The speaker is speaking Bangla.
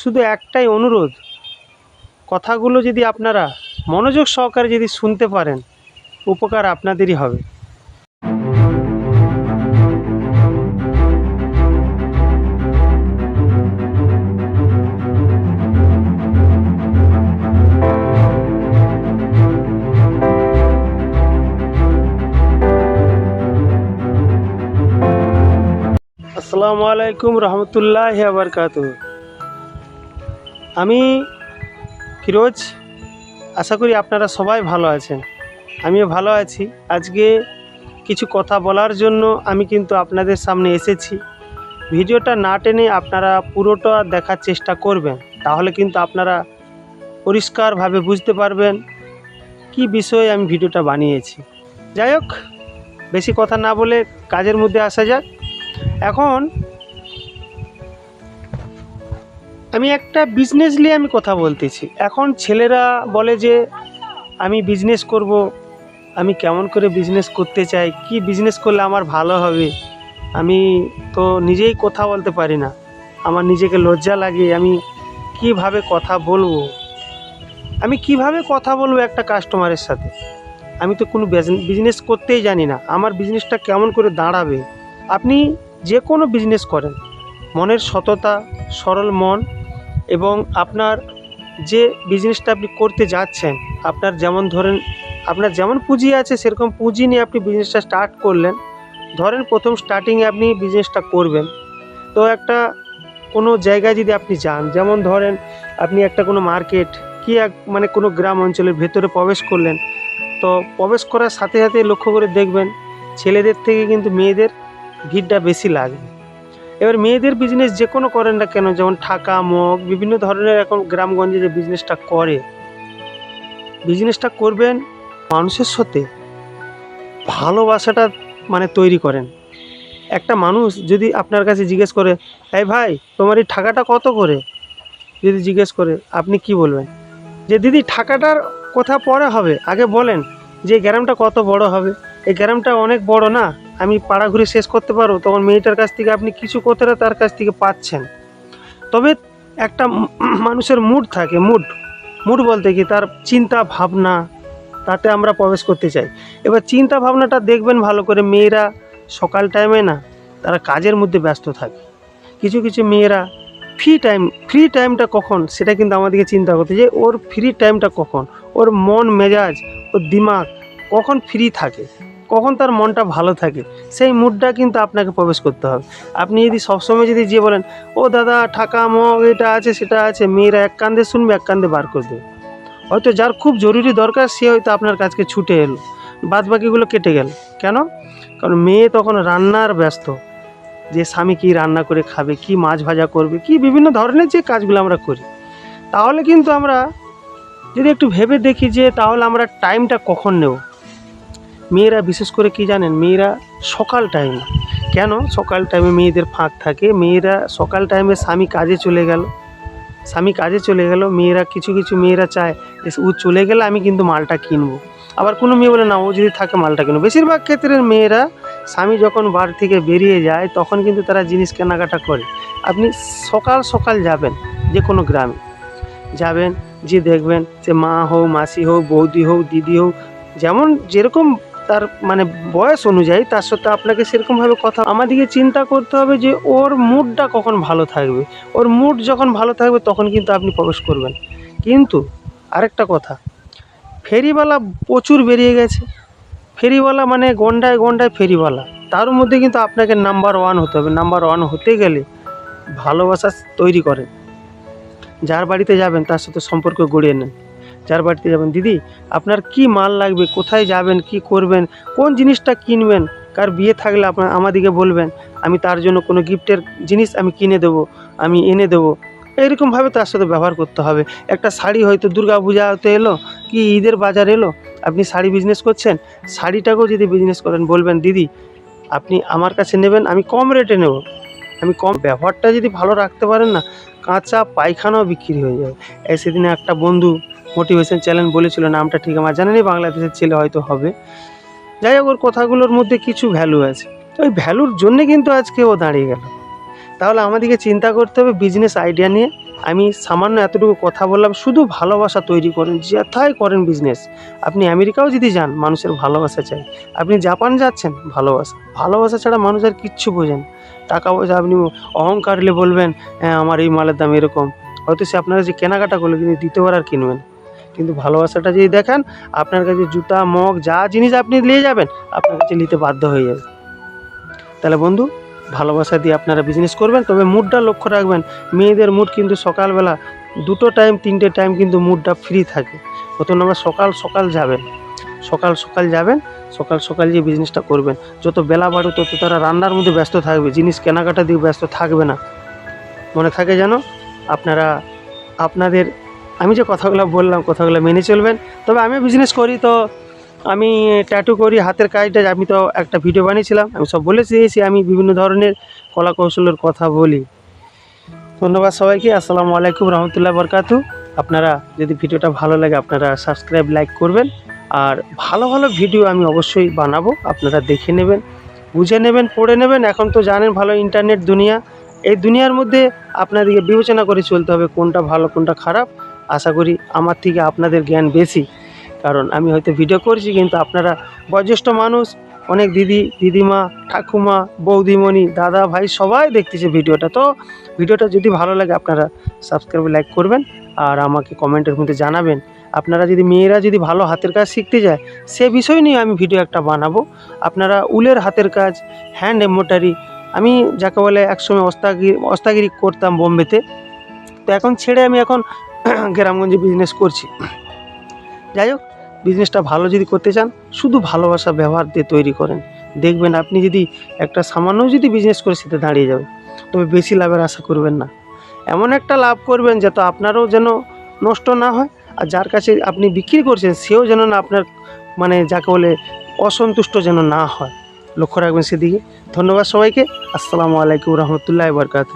শুধু একটাই অনুরোধ, কথাগুলো যদি আপনারা মনোযোগ সহকারে যদি শুনতে পারেন, উপকার আপনাদেরই হবে। আসসালামু আলাইকুম রহমতুল্লাহ আবরকাত আমি ফিরোজ, আশা করি আপনারা সবাই ভালো আছেন। আমিও ভালো আছি। আজকে কিছু কথা বলার জন্য আমি কিন্তু আপনাদের সামনে এসেছি। ভিডিওটা না টেনে আপনারা পুরোটা দেখার চেষ্টা করবেন। তাহলে কিন্তু আপনারা পরিষ্কারভাবে বুঝতে পারবেন কি বিষয়ে আমি ভিডিওটা বানিয়েছি। যাই হোক, বেশি কথা না বলে কাজের মধ্যে আসা যাক। এখন আমি একটা বিজনেস নিয়ে আমি কথা বলতেছি। এখন ছেলেরা বলে যে, আমি বিজনেস করব, আমি কেমন করে বিজনেস করতে চাই, কি বিজনেস করলে আমার ভালো হবে? আমি তো নিজেই কথা বলতে পারি না। আমার নিজেকে লজ্জা লাগে, আমি কীভাবে কথা বলব? আমি কীভাবে কথা বলব একটা কাস্টমারের সাথে? আমি তো কোনো বিজনেস করতেই জানি না। আমার বিজনেসটা কেমন করে দাঁড়াবে? আপনি যে কোনো বিজনেস করেন। মনের সততা, সরল মন এবং আপনার যে বিজনেসটা আপনি করতে যাচ্ছেন, আপনার যেমন ধরেন, আপনার যেমন পুঁজি আছে, সেরকম পুঁজি নিয়ে আপনি বিজনেসটা স্টার্ট করলেন। ধরেন প্রথম স্টার্টিংয়ে আপনি বিজনেসটা করবেন। তো একটা কোনো জায়গায় যদি আপনি যান, যেমন ধরেন, আপনি একটা কোনো মার্কেট কি এক মানে কোনো গ্রাম অঞ্চলের ভেতরে প্রবেশ করলেন, তো প্রবেশ করার সাথে সাথে লক্ষ্য করে দেখবেন, ছেলেদের থেকে কিন্তু মেয়েদের ভিড়টা বেশি লাগবে। এবার মেয়েদের বিজনেস যে কোনো করেন না কেন, যেমন ঠাকা, মগ, বিভিন্ন ধরনের এখন গ্রামগঞ্জে যে বিজনেসটা করে বিজনেসটা করবেন মানুষের সাথে, ভালোবাসাটা মানে তৈরি করেন। একটা মানুষ যদি আপনার কাছে জিজ্ঞেস করে, এই ভাই, তোমার এই ঠাকাটা কত করে? যদি জিজ্ঞেস করে, আপনি কি বলবেন? যে, দিদি, ঠাকাটার কথা পরে হবে। আগে বলেন যে গ্রামটা কত বড় হবে? এই গ্রামটা অনেক বড় না? আমি পাড়া ঘুরে শেষ করতে পারব, তখন মেয়েটার কাছ থেকে আপনি কিছু কথাটা তার কাছ থেকে পাচ্ছেন। তবে একটা মানুষের মুড থাকে মুড মুড বলতে কি, তার চিন্তা ভাবনা, তাতে আমরা প্রবেশ করতে চাই। এবার চিন্তা ভাবনাটা দেখবেন ভালো করে, মেয়েরা সকাল টাইমে না, তারা কাজের মধ্যে ব্যস্ত থাকে। কিছু কিছু মেয়েরা ফ্রি টাইম ফ্রি টাইমটা কখন, সেটা কিন্তু আমাদেরকে চিন্তা করতে যে, ওর ফ্রি টাইমটা কখন? ওর মন মেজাজ, ওর দিমাগ কখন ফ্রি থাকে? কখন তার মনটা ভালো থাকে, সেই মুডটা কিন্তু আপনাকে প্রবেশ করতে হবে। আপনি যদি সবসময় যদি যে বলেন, ও দাদা টাকা মগ, এটা আছে, সেটা আছে, মেয়েরা এক কান্দে শুনবে, এক কান্দে বার করে দেবে। হয়তো যার খুব জরুরি দরকার, সে হয়তো আপনার কাছকে ছুটে এলো। বাদ বাকিগুলো কেটে গেল। কেন? কারণ মেয়ে তখন রান্নার ব্যস্ত। যে স্বামী কী রান্না করে খাবে, কি মাছ ভাজা করবে, কি বিভিন্ন ধরনের যে কাজগুলো আমরা করি। তাহলে কিন্তু আমরা যদি একটু ভেবে দেখি যে তাহলে আমরা টাইমটা কখন নেব? মেয়েরা, বিশেষ করে কি জানেন, মেয়েরা সকাল টাইম কেন? সকাল টাইমে মেয়েদের ফাঁক থাকে। মেয়েরা সকাল টাইমে স্বামী কাজে চলে গেল। স্বামী কাজে চলে গেল, মেয়েরা, কিছু কিছু মেয়েরা চায় ও চলে গেলে আমি কিন্তু মালটা কিনবো। আবার কোনো মেয়ে বলে, না, ও যদি থাকে মালটা কিনবো। বেশিরভাগ ক্ষেত্রে মেয়েরা স্বামী যখন বাড়ি থেকে বেরিয়ে যায়, তখন কিন্তু তারা জিনিস কেনাকাটা করে। আপনি সকাল সকাল যাবেন যে কোনো গ্রামে। যাবেন, যে দেখবেন যে মা হোক, মাসি হোক, বৌদি হোক, দিদি হোক, যেমন যেরকম তার মানে বয়স অনুযায়ী তার সাথে আপনাকে সেরকমভাবে কথা আমাদেরকে চিন্তা করতে হবে যে ওর মুডটা কখন ভালো থাকবে। ওর মুড যখন ভালো থাকবে তখন কিন্তু আপনি প্রবেশ করবেন। কিন্তু আরেকটা কথা, ফেরিওয়ালা প্রচুর বেরিয়ে গেছে। ফেরিওয়ালা মানে গন্ডায় গন্ডায় ফেরিওয়ালা। তার মধ্যে কিন্তু আপনাকে নাম্বার ওয়ান হতে হবে। নাম্বার ওয়ান হতে গেলে ভালোবাসা তৈরি করেন। যার বাড়িতে যাবেন তার সাথে সম্পর্ক গড়িয়ে নেন। যার বাড়িতে যাবেন। দিদি, আপনার কি মাল লাগবে? কোথায় যাবেন? কি করবেন? কোন জিনিসটা কিনবেন? কার বিয়ে থাকলে আপনার আমাদিকে বলবেন। আমি তার জন্য কোনো গিফটের জিনিস আমি কিনে দেবো, আমি এনে দেবো। এরকমভাবে তার সাথে ব্যবহার করতে হবে। একটা শাড়ি হয়তো দুর্গা পূজা হতে এলো, কি ঈদের বাজার এলো, আপনি শাড়ি বিজনেস করছেন? শাড়িটাকেও যদি বিজনেস করেন, বলবেন, দিদি, আপনি আমার কাছে নেবেন, আমি কম রেটে নেব। আমি কম ব্যবহারটা যদি ভালো রাখতে পারেন না, কাঁচা পায়খানাও বিক্রি হয়ে যাবে। সেদিন একটা বন্ধু মোটিভেশন চ্যানেল বলেছিল, নামটা ঠিক আমার জানেনি বাংলাদেশের ছেলে হয়তো হবে। যাই হোক, ওর কথাগুলোর মধ্যে কিছু ভ্যালু আছে। তো ওই ভ্যালুর জন্যে কিন্তু আজকে ও দাঁড়িয়ে গেল। তাহলে আমাদেরকে চিন্তা করতে হবে বিজনেস আইডিয়া নিয়ে। আমি সামান্য এতটুকু কথা বললাম, শুধু ভালোবাসা তৈরি করেন যেথায় করেন বিজনেস আপনি আমেরিকাও যদি যান, মানুষের ভালোবাসা চাই। আপনি জাপান যাচ্ছেন, ভালোবাসা। ভালোবাসা ছাড়া মানুষ আর কিচ্ছু বোঝেন টাকা পয়সা আপনি অহংকারলে বলবেন হ্যাঁ আমার এই মালের দাম এরকম। হয়তো সে আপনার যে কেনাকাটা করল, কিন্তু দ্বিতীয়বার আর কিনবেন কিন্তু ভালোবাসাটা যদি দেখেন, আপনার কাছে জুতা, মগ, যা জিনিস আপনি নিয়ে যাবেন, আপনার কাছে নিতে বাধ্য হয়ে যাবে। তাহলে বন্ধু, ভালোবাসা দিয়ে আপনারা বিজনেস করবেন, তবে মুডটা লক্ষ্য রাখবেন, মেয়েদের মুড কিন্তু সকালবেলা দুটো টাইম তিনটে টাইম কিন্তু মুডটা ফ্রি থাকে। প্রথম আমরা সকাল সকাল যাবেন, সকাল সকাল যাবেন, সকাল সকাল যে বিজনেসটা করবেন, যত বেলা বাড়ো তত তারা রান্নার মধ্যে ব্যস্ত থাকবে, জিনিস কেনাকাটা দিয়ে ব্যস্ত থাকবে না। মনে থাকে যেন আপনারা, আপনাদের আমি যে কথাগুলো বললাম, কথাগুলো মেনে চলবেন। তবে আমি বিজনেস করি তো, আমি ট্যাটু করি, হাতের কাজটা, আমি তো একটা ভিডিও বানিয়েছিলাম, আমি সব বলে দিয়েছি, আমি বিভিন্ন ধরনের কলা কৌশলের কথা বলি। ধন্যবাদ সবাইকে, আসসালামু আলাইকুম রহমতুল্লাহ বরকাতু। আপনারা যদি ভিডিওটা ভালো লাগে, আপনারা সাবস্ক্রাইব লাইক করবেন। আর ভালো ভালো ভিডিও আমি অবশ্যই বানাবো, আপনারা দেখে নেবেন, বুঝে নেবেন, পড়ে নেবেন। এখন তো জানেন ভালো ইন্টারনেট দুনিয়া। এই দুনিয়ার মধ্যে আপনাদেরকে বিবেচনা করে চলতে হবে কোনটা ভালো, কোনটা খারাপ। আশা করি আমার থেকে আপনাদের জ্ঞান বেশি। কারণ আমি হয়তো ভিডিও করছি, কিন্তু আপনারা বয়োজ্যেষ্ঠ মানুষ, অনেক দিদি, দিদিমা, ঠাকুমা, বৌদিমণি, দাদা ভাই সবাই দেখতেছে ভিডিওটা। তো ভিডিওটা যদি ভালো লাগে, আপনারা সাবস্ক্রাইব লাইক করবেন আর আমাকে কমেন্টের মধ্যে জানাবেন। আপনারা যদি, মেয়েরা যদি ভালো হাতের কাজ শিখতে যায়, সে বিষয় নিয়ে আমি ভিডিও একটা বানাবো। আপনারা উলের হাতের কাজ হ্যান্ড এম্ব্রয়ডারি আমি যাকে বলে একসময় অস্তাগিরি অস্তাগিরি করতাম বোম্বেতে। তো এখন ছেড়ে আমি এখন গ্রামগঞ্জে বিজনেস করছি। যাই হোক বিজনেসটা ভালো যদি করতে চান, শুধু ভালোবাসা ব্যবহার দিয়ে তৈরি করেন। দেখবেন আপনি যদি একটা সামান্য যদি বিজনেস করে সেটা দাঁড়িয়ে যাবে। তবে বেশি লাভের আশা করবেন না। এমন একটা লাভ করবেন যাতে আপনারও যেন নষ্ট না হয়, আর যার কাছে আপনি বিক্রি করছেন, সেও যেন না আপনার মানে যাকে বলে অসন্তুষ্ট যেন না হয়। লক্ষ্য রাখবেন সেদিকে। ধন্যবাদ সবাইকে। আসসালামু আলাইকুম রহমতুল্লাহ বরকাত